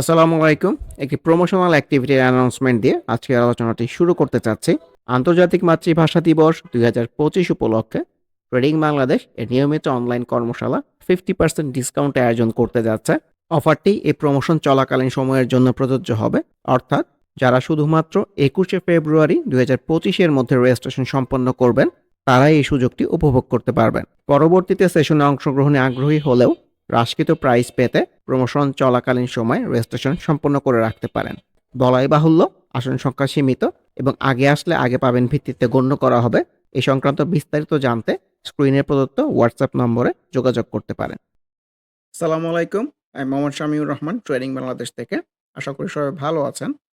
আসসালামু আলাইকুম। একটি প্রমোশনাল অ্যাক্টিভিটির অ্যানাউন্সমেন্ট দিয়ে আজকের আলোচনাটি শুরু করতে চাচ্ছি। আন্তর্জাতিক মাতৃভাষা দিবস দুই হাজার পঁচিশ উপলক্ষে ট্রেডিং বাংলাদেশ এর নিয়মিত অনলাইন কর্মশালা ফিফটি পার্সেন্ট ডিসকাউন্টে আয়োজন করতে যাচ্ছে। অফারটি এই প্রমোশন চলাকালীন সময়ের জন্য প্রযোজ্য হবে। অর্থাৎ যারা শুধুমাত্র একুশে ফেব্রুয়ারি দুই হাজার পঁচিশের মধ্যে রেজিস্ট্রেশন সম্পন্ন করবেন, তারাই এই সুযোগটি উপভোগ করতে পারবেন। পরবর্তীতে সেশনে অংশগ্রহণে আগ্রহী হলেও হ্রাসকৃত প্রাইস পেতে প্রমোশন চলাকালীন সময় রেজিস্ট্রেশন সম্পন্ন করে রাখতে পারেন। বলাই বাহুল্য, আসন সংখ্যা সীমিত এবং আগে আসলে আগে পাবেন ভিত্তিতে গণ্য করা হবে এই সংক্রান্ত বিস্তারিত জানতে স্ক্রিনে প্রদত্ত হোয়াটসঅ্যাপ নম্বরে যোগাযোগ করতে পারেন। সালামু আলাইকুম, আমি মোহাম্মদ শামিউর রহমান ট্রেডিং বাংলাদেশ থেকে। আশা করি সবাই ভালো আছেন।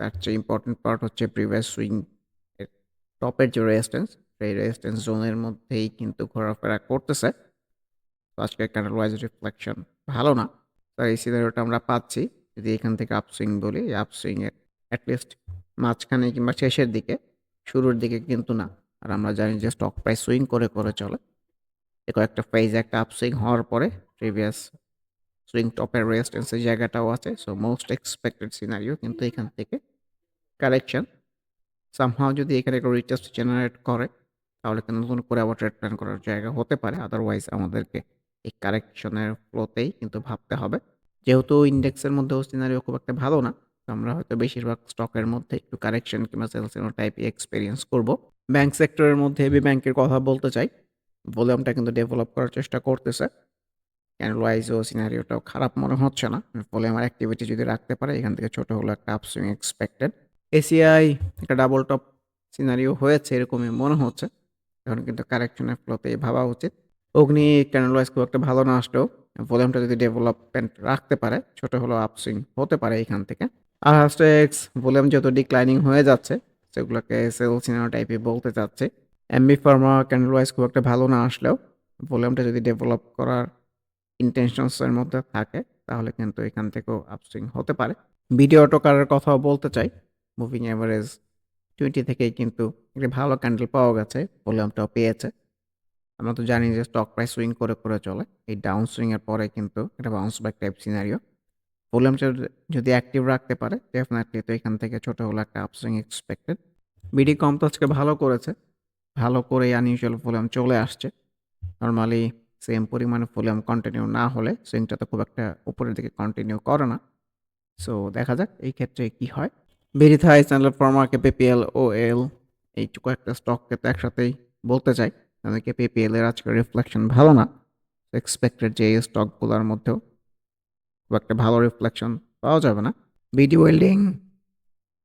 তার চেয়ে ইম্পর্টেন্ট পার্ট হচ্ছে প্রিভিয়াস সুইং এর টপের যে রেজিস্ট্যান্স সেই রেজিস্ট্যান্স জোনের মধ্যেই কিন্তু ঘোরাফেরা করতেছে। তো আজকে ক্যান্ডেল ওয়াইজ রিফ্লেকশন ভালো না। তার এই সিনারিওটা আমরা পাচ্ছি। যদি এখান থেকে আপসুইং বলি আপসুইংয়ের অ্যাটলিস্ট মাঝখানে কিংবা শেষের দিকে, শুরুর দিকে কিন্তু না। আর আমরা জানি যে স্টক প্রাইস সুইং করে করে চলে। কয়েকটা ফেজ একটা আপসুইং হওয়ার পরে প্রিভিয়াস সুইং টপের রেজিস্ট্যান্সের জায়গাটাও আছে সো মোস্ট এক্সপেক্টেড সিনারিও কিন্তু এখান থেকে কারেকশন সামহাও যদি এখানে একটা রিটেস্ট জেনারেট করে, তাহলে কিন্তু নতুন করে আবার ট্রেড প্ল্যান করার জায়গা হতে পারে। আদারওয়াইজ আমাদেরকে এই কারেকশনের ফ্লোতেই কিন্তু ভাবতে হবে। যেহেতু ইন্ডেক্সের মধ্যেও সিনারিও খুব একটা ভালো না আমরা হয়তো বেশিরভাগ স্টকের মধ্যে একটু কারেকশন কিংবা সেলসেনো টাইপ এক্সপিরিয়েন্স করব। ব্যাংক সেক্টরের মধ্যে হেভি ব্যাংকের কথা বলতে চাই। ভলিউমটা কিন্তু ডেভেলপ করার চেষ্টা করতেছে। ক্যান্ডেল ওয়াইজ ও সিনারিওটাও খারাপ মনে হচ্ছে না। ফলে আমার অ্যাক্টিভিটি যদি রাখতে পারে, এখান থেকে ছোট হলো একটা আপসুইং এক্সপেক্টেড এসিআই একটা ডাবল টপ সিনারিও হয়েছে, এরকমই মনে হচ্ছে। এখন কিন্তু কারেকশনের ফ্লোতে ভাবা উচিত। অগ্নি ক্যান্ডেল ওয়াইজ খুব একটা ভালো না আসলেও ভলিউমটা যদি ডেভেলপমেন্ট রাখতে পারে, ছোট হলো আপসুইং হতে পারে এখান থেকে। আর হাস্টেক্স ভলিউম যত ডিক্লাইনিং হয়ে যাচ্ছে, সেগুলোকে সেল সিনেমা টাইপে বলতে চাচ্ছে। এমবি ফার্মা ক্যান্ডেল ওয়াইজ খুব একটা ভালো না আসলেও ভলিউমটা যদি ডেভেলপ করার ইন্টেনশনসের মধ্যে থাকে, তাহলে কিন্তু এখান থেকেও আপসুইং হতে পারে। ভিডিও টোকারের কথাও বলতে চাই। মুভিং অ্যাভারেজ টোয়েন্টি থেকেই কিন্তু একটি ভালো ক্যান্ডেল পাওয়া গেছে ভলিউমটাও পেয়েছে। আমরা তো জানি যে স্টক প্রাইস সুইং করে করে চলে। এই ডাউন সুইংয়ের পরে কিন্তু একটা বাউন্স ব্যাক টাইপ সিনারিও ভলিউমটা যদি অ্যাক্টিভ রাখতে পারে ডেফিনেটলি তো এখান থেকে ছোটো হলো একটা আপসুইং এক্সপেক্টেড বিডি কম তো আজকে ভালো করেছে। ভালো করে আনইউজুয়াল ভলিউম চলে আসছে। নর্মালি সেম পরিমাণে ভলিউম কন্টিনিউ না হলে সুইংটা তো খুব একটা উপরের দিকে কন্টিনিউ করে না। সো দেখা যাক এই ক্ষেত্রে কি হয়। ভেরিথাই চ্যানেল ফর্মাকে পেপিএল ও এল এই কয়েকটা স্টককে তো একসাথেই বলতে চাই। তাদেরকে পেপিএল এর আজকে রিফ্লেকশন ভালো না। এক্সপেক্টেড যে স্টকগুলোর মধ্যেও খুব একটা ভালো রিফ্লেকশন পাওয়া যাবে না। বিডি ওয়েল্ডিং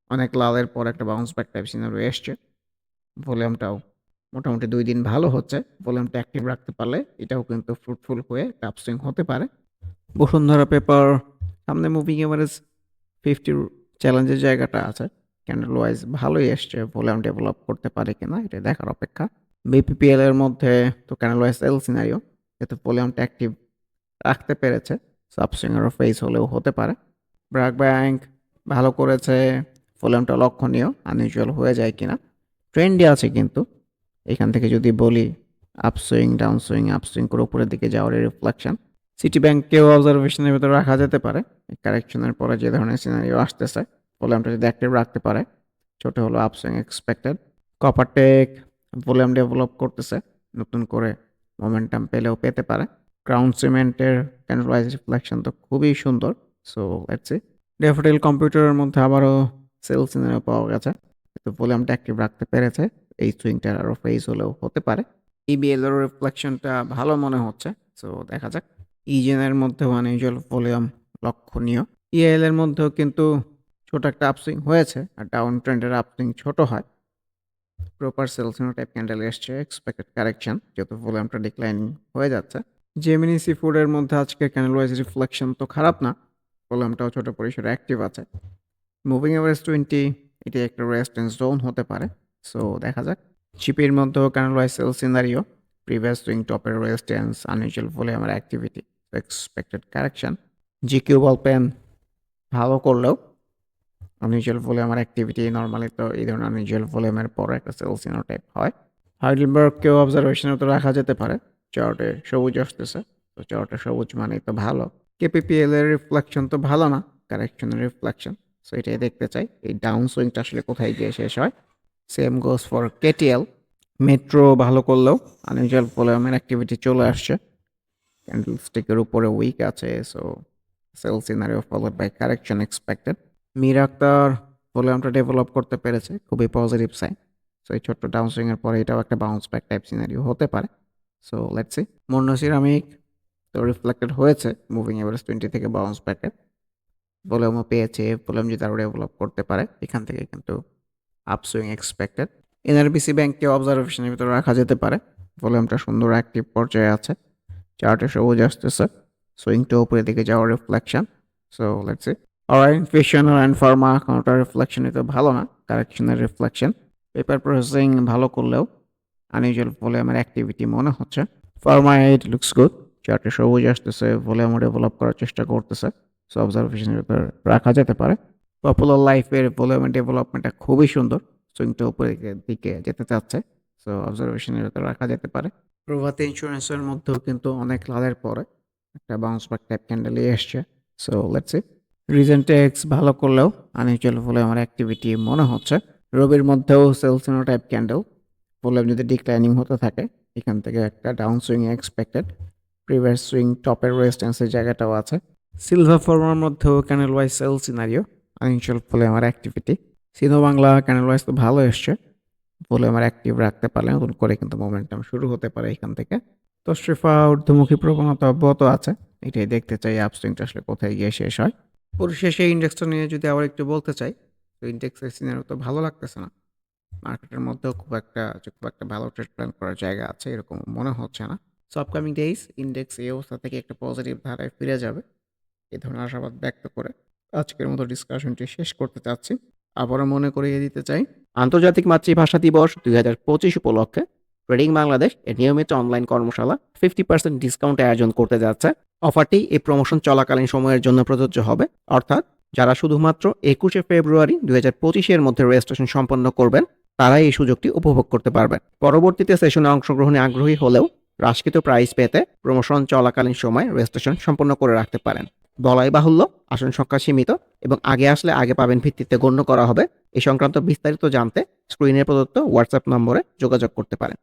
অনেক লালের পর একটা বাউন্স ব্যাক টাইপ সিনারি এসছে। ভলিউমটাও মোটামুটি দুই দিন ভালো হচ্ছে। ভলিউমটা অ্যাক্টিভ রাখতে পারলে এটাও কিন্তু ফ্রুটফুল হয়ে আপসুইং হতে পারে। বসুন্ধরা পেপার সামনে মুভিং এভারেজ ফিফটির চ্যালেঞ্জের জায়গাটা আছে। ক্যান্ডেল ওয়াইজ ভালোই এসছে ভলিউম ডেভেলপ করতে পারে কিনা এটা দেখার অপেক্ষা। বিপিপিএল এর মধ্যে তো ক্যান্ডেল ওয়াইজ এল সিনারিও এতে ভলিউমটা অ্যাক্টিভ রাখতে পেরেছে সাবসুইংয়েরও ফেস হলেও হতে পারে। ব্র্যাক ব্যাংক ভালো করেছে ভলিউমটা লক্ষণীয় আনইউজুয়াল হয়ে যায় কিনা। ট্রেন্ডে আছে কিন্তু। এখান থেকে যদি বলি আপসুইং ডাউন সুইং আপসুইং করে উপরের দিকে যাওয়ার রিফ্লেকশন সিটি ব্যাংকেও অবজারভেশনের ভিতরে রাখা যেতে পারে। কারেকশনের পরে যে ধরনের সিনারিও আসতেছে ভলিউমটা যদি অ্যাক্টিভ রাখতে পারে, ছোট হলো upswing expected Coppertech volume develop করতেছে, নতুন করে মোমেন্টাম পেলেও পেতে পারে। ক্রাউন সিমেন্টের ক্যান্ডেলওয়াইজ রিফ্লেকশন তো খুবই সুন্দর সো লেটস ডেফোডিল কম্পিউটারের মধ্যে আবারও সেল সিনারিও পাওয়া গেছে, তো ভলিউমটা অ্যাক্টিভ রাখতে পেরেছে। এই সুইংটার আরও ফেস হলেও হতে পারে। ইবিএল এর রিফ্লেকশনটা ভালো মনে হচ্ছে সো দেখা যাক। ইজেনের মধ্যেও আনইউজুয়াল ভলিউম লক্ষণীয়। ইএল এর মধ্যেও কিন্তু ছোট একটা আপসুইং হয়েছে, আর ডাউন ট্রেন্ডের আপসুইং ছোট হয়। প্রপার সেলসিনো টাইপ ক্যান্ডেল এসছে এক্সপেক্টেড কারেকশন যেহেতু ভলিউমটা ডিক্লাইনিং হয়ে যাচ্ছে। জেমিনি সি ফুডের মধ্যে আজকে ক্যান্ডেল ওয়াইজ রিফ্লেকশন তো খারাপ না ভলিউমটাও ছোট পরিসরে অ্যাক্টিভ আছে। মুভিং এভারেজ টোয়েন্টি এটি একটা রেস্টেন্স জোন হতে পারে। সো দেখা যাক। চিপির wise sell scenario previous swing টপের রেজিস্ট্যান্স আনইউজুয়াল ভলিউমের activity expected correction GQ ball pen ভালো করলেও আনইউজুয়াল ভলিউমের অ্যাক্টিভিটি নর্মালি তো এই ধরনের আনইউজুয়াল ভলিউমের পরে একটা সেলসিনো টাইপ হয়। হাইডেলবার্গকেও অবজারভেশনে তো রাখা যেতে পারে। চার্টে সবুজ আসতেছে, তো চার্টে সবুজ মানে তো ভালো। কেপিপিএল এর রিফ্লেকশন তো ভালো না কারেকশনের রিফ্লেকশন সো এটাই দেখতে চাই। এই ডাউন সুইংটা আসলে কোথায় গিয়ে শেষ হয়? Same goes for KTL metro ভালো করলেও আনইউজুয়াল ভলিউমের অ্যাক্টিভিটি চলে আসছে। ক্যান্ডেল স্টিকের উপরে উইক আছে so sell scenario followed by correction expected Mir Akhter ভলিউমটা ডেভেলপ করতে পেরেছে, খুবই পজিটিভ সাইন সো এই ছোট্ট ডাউন সুইংয়ের পরে এটাও একটা বাউন্স ব্যাক টাইপ সিনারিও হতে পারে। So let's see Monno ceramic তো রিফ্লেক্টেড হয়েছে মুভিং এভারেজ টোয়েন্টি থেকে বাউন্স ব্যাকের ভলিউমও পেয়েছে ভলিউম যদি আরও ডেভেলপ করতে পারে, এখান থেকে কিন্তু আপসুইং এক্সপেক্টেড এনআরবিসি ব্যাংককে অবজারভেশনের ভিতরে রাখা যেতে পারে। ভলিউমটা সুন্দর অ্যাক্টিভ পর্যায়ে আছে। চার্টে সবুজ আসতেছে। সুইংটা উপরের দিকে যাওয়ার reflection so let's see alright fission and pharma counter reflection তো ভালো না। কারেকশনের রিফ্লেকশন পেপার প্রসেসিং ভালো করলেও আনইউজুয়াল ভলিউমের অ্যাক্টিভিটি মনে হচ্ছে। ফার্মা এইট লুকস গুড চার্টে সবুজ আসতেছে। ভলিউম ডেভেলপ করার চেষ্টা করতেছে। সো অবজারভেশনের রাখা যেতে পারে। পপুলার লাইফের ভলিউমের ডেভেলপমেন্টটা খুবই সুন্দর। সুইংটা উপরের দিকে যেতে চাচ্ছে। সো অবজারভেশনের ভিতরে রাখা যেতে পারে। প্রভাতী ইন্স্যুরেন্সের মধ্যেও কিন্তু অনেক লালের পরে একটা বাউন্স ব্যাক টাইপ ক্যান্ডেলই এসছে। So let's see regent X ভালো করলেও আনইউজুয়াল ভলিউমের অ্যাক্টিভিটি মনে হচ্ছে। রবির মধ্যেও সেলসিনো টাইপ ক্যান্ডেল ভলিউম যদি ডিক্লাইনিং হতে থাকে, এখান থেকে একটা down swing expected previous swing টপের রেজিস্ট্যান্সের জায়গাটাও আছে। সিলভার ফর্মার মধ্যেও candle wise sell scenario unusual আমার অ্যাক্টিভিটি সিনো বাংলা ক্যানেল ওয়াইজ তো ভালো এসছে। আমার অ্যাক্টিভ রাখতে পারলে নতুন করে কিন্তু মোমেন্টাম শুরু হতে পারে এখান থেকে। তো শ্রিফা ঊর্ধ্বমুখী প্রবণতা অব্যাহত আছে। এটাই দেখতে চাই আপসুইংটা আসলে কোথায় গিয়ে শেষ হয়। পরিশেষে ইন্ডেক্সটা নিয়ে যদি আবার একটু বলতে চাই, তো ইন্ডেক্সের সিনারিও তো ভালো লাগতেছে না। মার্কেটের মধ্যেও খুব একটা খুব একটা ভালো ট্রেড প্ল্যান করার জায়গা আছে, এরকম মনে হচ্ছে না। সো আপকামিং ডেইজ ইন্ডেক্স এই অবস্থা থেকে একটা পজিটিভ ধারায় ফিরে যাবে। এই ধরনের আশাবাদ ব্যক্ত করে। আজকের মতো ডিসকাশনটি শেষ করতে চাচ্ছি। আবারও মনে করিয়ে দিতে চাই, আন্তর্জাতিক মাতৃভাষা দিবস দুই হাজার পঁচিশ উপলক্ষে ট্রেডিং বাংলাদেশ এর নিয়মিত অনলাইন কর্মশালা ফিফটি পার্সেন্ট ডিসকাউন্ট আয়োজন করতে যাচ্ছে। অফারটি এই প্রমোশন চলাকালীন সময়ের জন্য প্রযোজ্য হবে। অর্থাৎ যারা শুধুমাত্র একুশে ফেব্রুয়ারি দুই হাজার পঁচিশের মধ্যে রেজিস্ট্রেশন সম্পন্ন করবেন, তারাই এই সুযোগটি উপভোগ করতে পারবেন। পরবর্তীতে সেশনে অংশগ্রহণে আগ্রহী হলেও হ্রাসকৃত প্রাইস পেতে প্রমোশন চলাকালীন সময় রেজিস্ট্রেশন সম্পন্ন করে রাখতে পারেন। বলাই বাহুল্য, আসন সংখ্যা সীমিত এবং আগে আসলে আগে পাবেন ভিত্তিতে গণ্য করা হবে। এ সংক্রান্ত বিস্তারিত জানতে স্ক্রিনে প্রদত্ত হোয়াটসঅ্যাপ নম্বরে যোগাযোগ করতে পারেন।